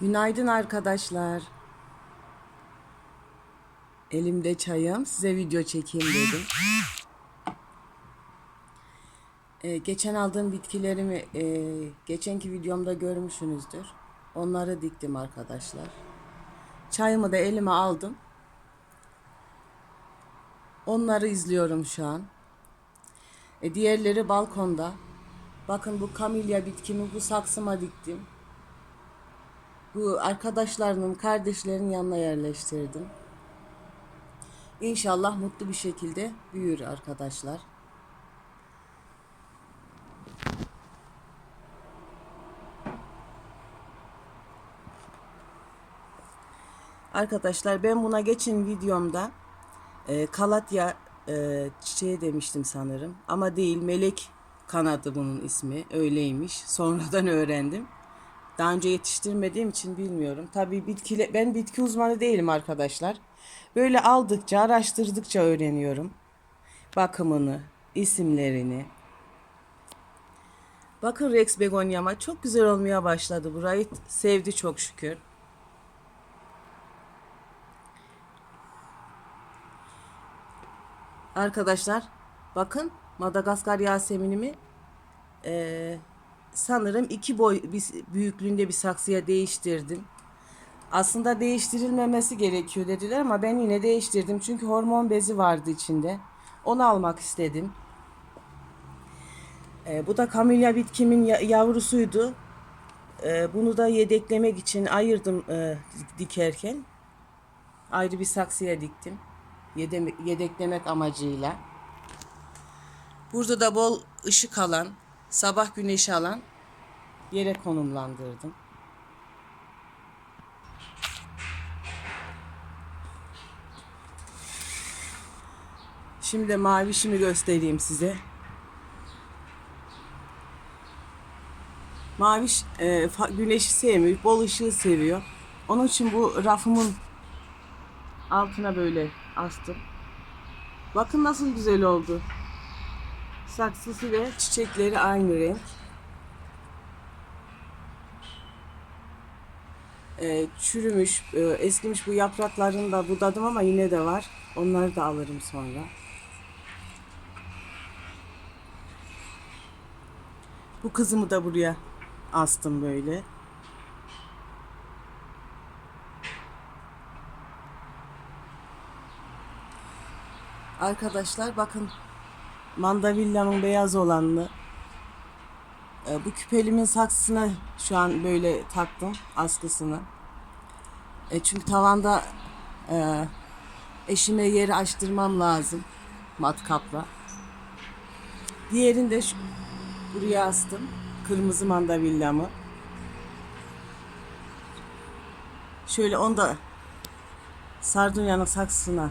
Günaydın arkadaşlar. Elimde çayım. Size video çekeyim dedim. Ee, geçen aldığım bitkilerimi e, geçenki videomda görmüşsünüzdür. Onları diktim arkadaşlar. Çayımı da elime aldım. Onları izliyorum şu an. E, diğerleri balkonda. Bakın bu kamilya bitkimi bu saksıma diktim. Bu arkadaşlarının, kardeşlerin yanına yerleştirdim. İnşallah mutlu bir şekilde büyür arkadaşlar. Arkadaşlar ben buna geçen videomda e, kalatya e, çiçeği demiştim sanırım. Ama değil melek kanadı bunun ismi öyleymiş. Sonradan öğrendim. Daha önce yetiştirmediğim için bilmiyorum. Tabii bitkile ben bitki uzmanı değilim arkadaşlar. Böyle aldıkça, araştırdıkça öğreniyorum. Bakımını, isimlerini. Bakın Rex begonyama çok güzel olmaya başladı. Burayı sevdi çok şükür. Arkadaşlar bakın Madagaskar Yaseminimi eee sanırım iki boy büyüklüğünde bir saksıya değiştirdim. Aslında değiştirilmemesi gerekiyor dediler ama ben yine değiştirdim. Çünkü hormon bezi vardı içinde. Onu almak istedim. Ee, bu da kamilya bitkimin ya- yavrusuydu. Ee, bunu da yedeklemek için ayırdım e, dikerken. Ayrı bir saksıya diktim. Yedem- yedeklemek amacıyla. Burada da bol ışık alan, sabah güneşi alan yere konumlandırdım. Şimdi mavişimi göstereyim size. Maviş e, güneşi sevmiyor, bol ışığı seviyor. Onun için bu rafımın altına böyle astım. Bakın nasıl güzel oldu. Saksısı ve çiçekleri aynı renk. Ee, çürümüş, e, eskimiş bu yapraklarını da budadım ama yine de var. Onları da alırım sonra. Bu kızımı da buraya astım böyle. Arkadaşlar bakın mandavillanın beyaz olanını e, bu küpelimin saksısına şu an böyle taktım askısını. E, çünkü tavanda e, eşime yeri açtırmam lazım matkapla. Diğerini de şu, buraya astım. Kırmızı mandavillamı. Şöyle onu da sardunyanın saksısına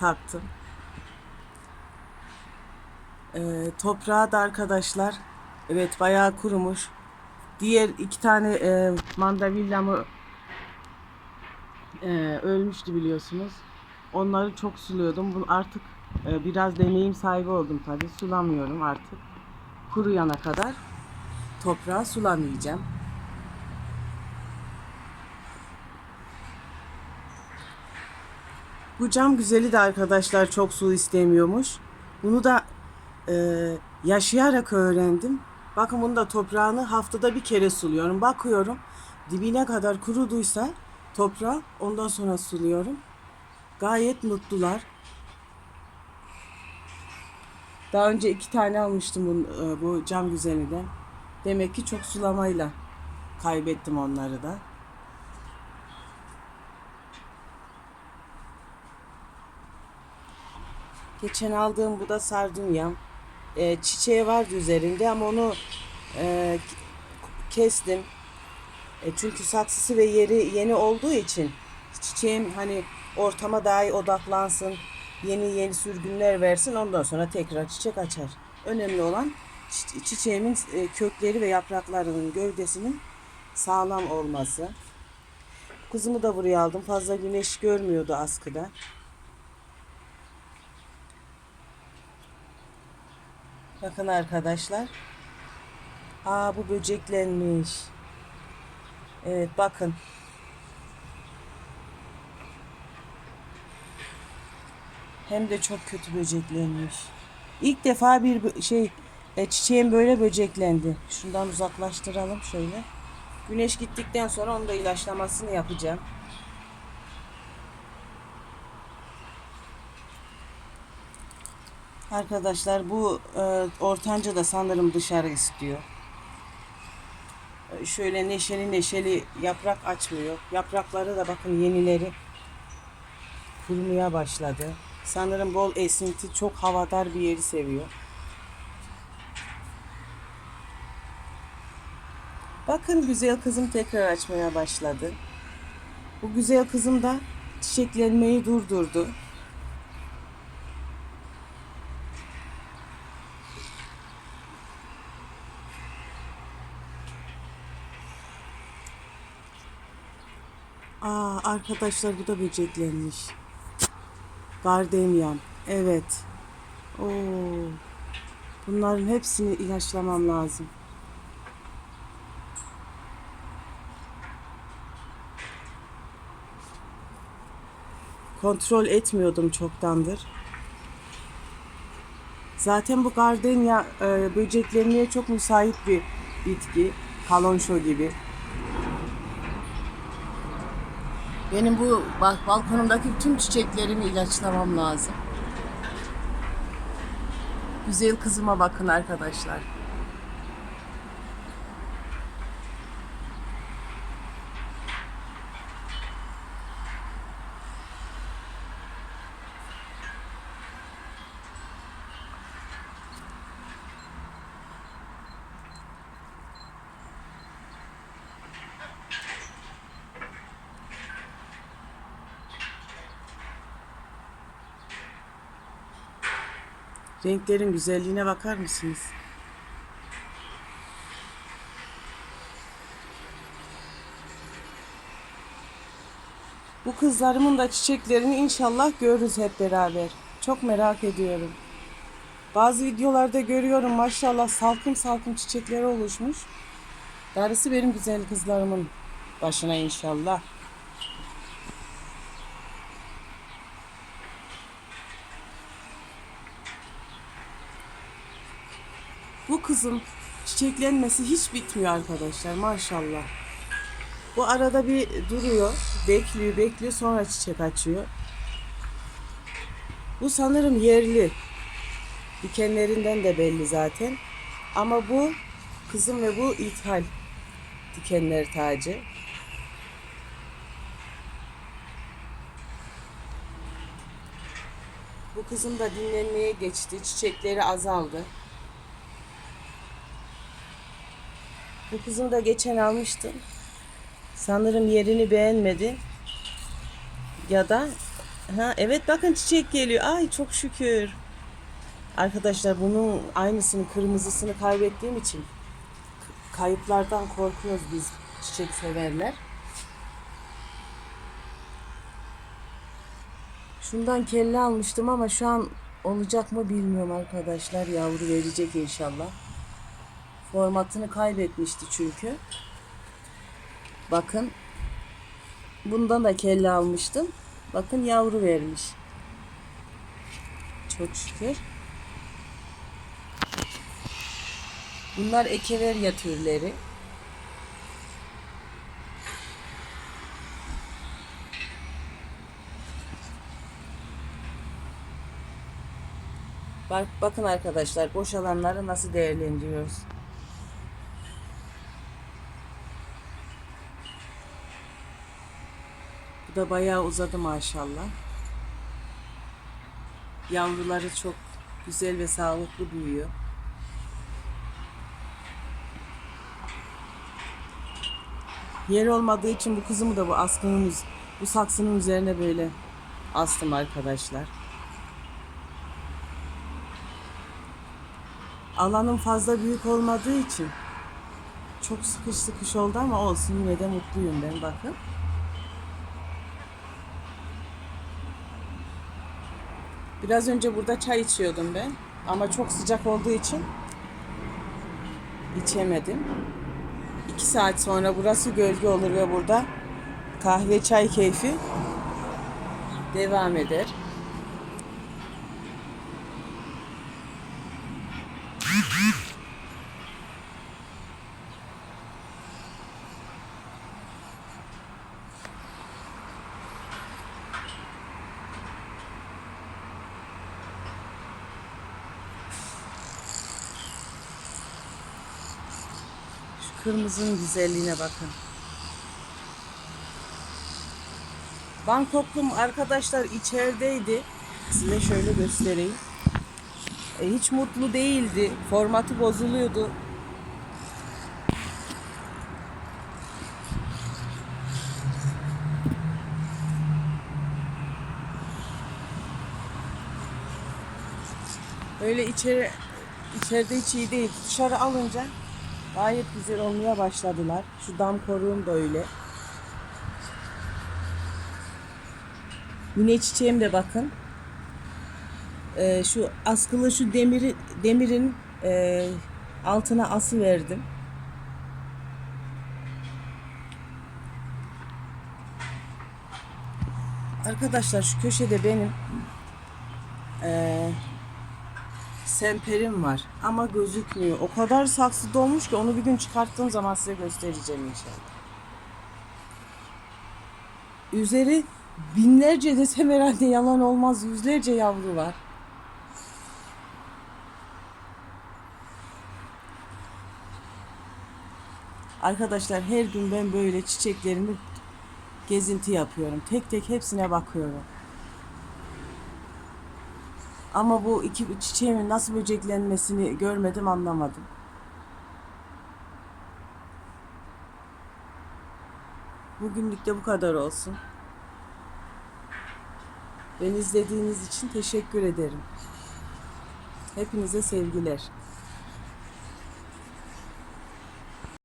taktım. Ee, toprağı da arkadaşlar evet bayağı kurumuş. Diğer iki tane e, mandavillamı e, ölmüştü biliyorsunuz. Onları çok suluyordum. Bu artık e, biraz deneyim sahibi oldum tabi. Sulamıyorum artık. Kuruyana kadar toprağı sulamayacağım. Bu cam güzeli de arkadaşlar çok su istemiyormuş. Bunu da e, yaşayarak öğrendim. Bakın bunu da toprağını haftada bir kere suluyorum. Bakıyorum dibine kadar kuruduysa toprağı ondan sonra suluyorum. Gayet mutlular. Daha önce iki tane almıştım bunu, e, bu cam güzeliden. Demek ki çok sulamayla kaybettim onları da. Geçen aldığım bu da sardunyam. E, çiçeği vardı üzerinde ama onu e, kestim. E, çünkü saksısı ve yeri yeni olduğu için çiçeğim hani ortama daha iyi odaklansın. Yeni yeni sürgünler versin. Ondan sonra tekrar çiçek açar. Önemli olan çi- çiçeğimin e, kökleri ve yapraklarının gövdesinin sağlam olması. Kızımı da buraya aldım. Fazla güneş görmüyordu askıda. Bakın arkadaşlar. Aa bu böceklenmiş. Evet bakın. Hem de çok kötü böceklenmiş. İlk defa bir şey e, çiçeğim böyle böceklendi. Şundan uzaklaştıralım şöyle. Güneş gittikten sonra onu da ilaçlamasını yapacağım. Arkadaşlar bu e, ortanca da sanırım dışarı istiyor. E, Şöyle neşeli neşeli yaprak açmıyor. Yaprakları da bakın yenileri kurumaya başladı. Sanırım bol esinti çok havadar bir yeri seviyor. Bakın güzel kızım tekrar açmaya başladı. Bu güzel kızım da çiçeklenmeyi durdurdu. Aa arkadaşlar bu da böceklenmiş. Gardemyan. Evet. Oo. Bunların hepsini ilaçlamam lazım. Kontrol etmiyordum çoktandır. Zaten bu gardenya e, böceklenmeye çok müsait bir bitki. Kalonşo gibi. Benim bu bak balkonumdaki tüm çiçeklerimi ilaçlamam lazım. Güzel kızıma bakın arkadaşlar. Renklerin güzelliğine bakar mısınız? Bu kızlarımın da çiçeklerini inşallah görürüz hep beraber. Çok merak ediyorum. Bazı videolarda görüyorum maşallah salkım salkım çiçekleri oluşmuş. Darısı benim güzel kızlarımın başına inşallah. Bu kızım çiçeklenmesi hiç bitmiyor arkadaşlar maşallah. Bu arada bir duruyor, bekliyor, bekliyor sonra çiçek açıyor. Bu sanırım yerli. Dikenlerinden de belli zaten. Ama bu kızım ve bu ithal dikenler tacı. Bu kızım da dinlenmeye geçti. Çiçekleri azaldı. Bu kızım da geçen almıştım. Sanırım yerini beğenmedi. Ya da ha evet bakın çiçek geliyor. Ay çok şükür. Arkadaşlar bunun aynısını kırmızısını kaybettiğim için kayıplardan korkuyoruz biz çiçek severler. Şundan kelle almıştım ama şu an olacak mı bilmiyorum arkadaşlar. Yavru verecek inşallah. Formatını kaybetmişti çünkü. Bakın. Bundan da kelle almıştım. Bakın yavru vermiş. Çok şükür. Bunlar ekeverya türleri. Bak, bakın arkadaşlar boş alanları nasıl değerlendiriyoruz. Bu da bayağı uzadı maşallah. Yavruları çok güzel ve sağlıklı büyüyor. Yer olmadığı için bu kızımı da bu askının, bu saksının üzerine böyle astım arkadaşlar. Alanım fazla büyük olmadığı için çok sıkış sıkış oldu ama olsun yine de mutluyum ben bakın. Biraz önce burada çay içiyordum ben. Ama çok sıcak olduğu için içemedim. iki saat sonra burası gölge olur ve burada kahve çay keyfi devam eder. Kırmızının güzelliğine bakın. Bangkoklum arkadaşlar içerideydi. Size şöyle göstereyim. E, hiç mutlu değildi. Formatı bozuluyordu. Öyle içeri içeride hiç iyi değil. Dışarı alınca gayet güzel olmaya başladılar. Şu dam koruğum da öyle. Yine çiçeğim de bakın. Ee, şu askılı şu demiri demirin e, altına ası verdim. Arkadaşlar şu köşede benim e, semperim var ama gözükmüyor. O kadar saksı dolmuş ki onu bir gün çıkarttığım zaman size göstereceğim inşallah. Üzeri binlerce desem herhalde yalan olmaz yüzlerce yavru var. Arkadaşlar her gün ben böyle çiçeklerimi gezinti yapıyorum. Tek tek hepsine bakıyorum. Ama bu iki çiçeğimin nasıl böceklenmesini görmedim anlamadım. Bugünlük de bu kadar olsun. Beni izlediğiniz için teşekkür ederim. Hepinize sevgiler.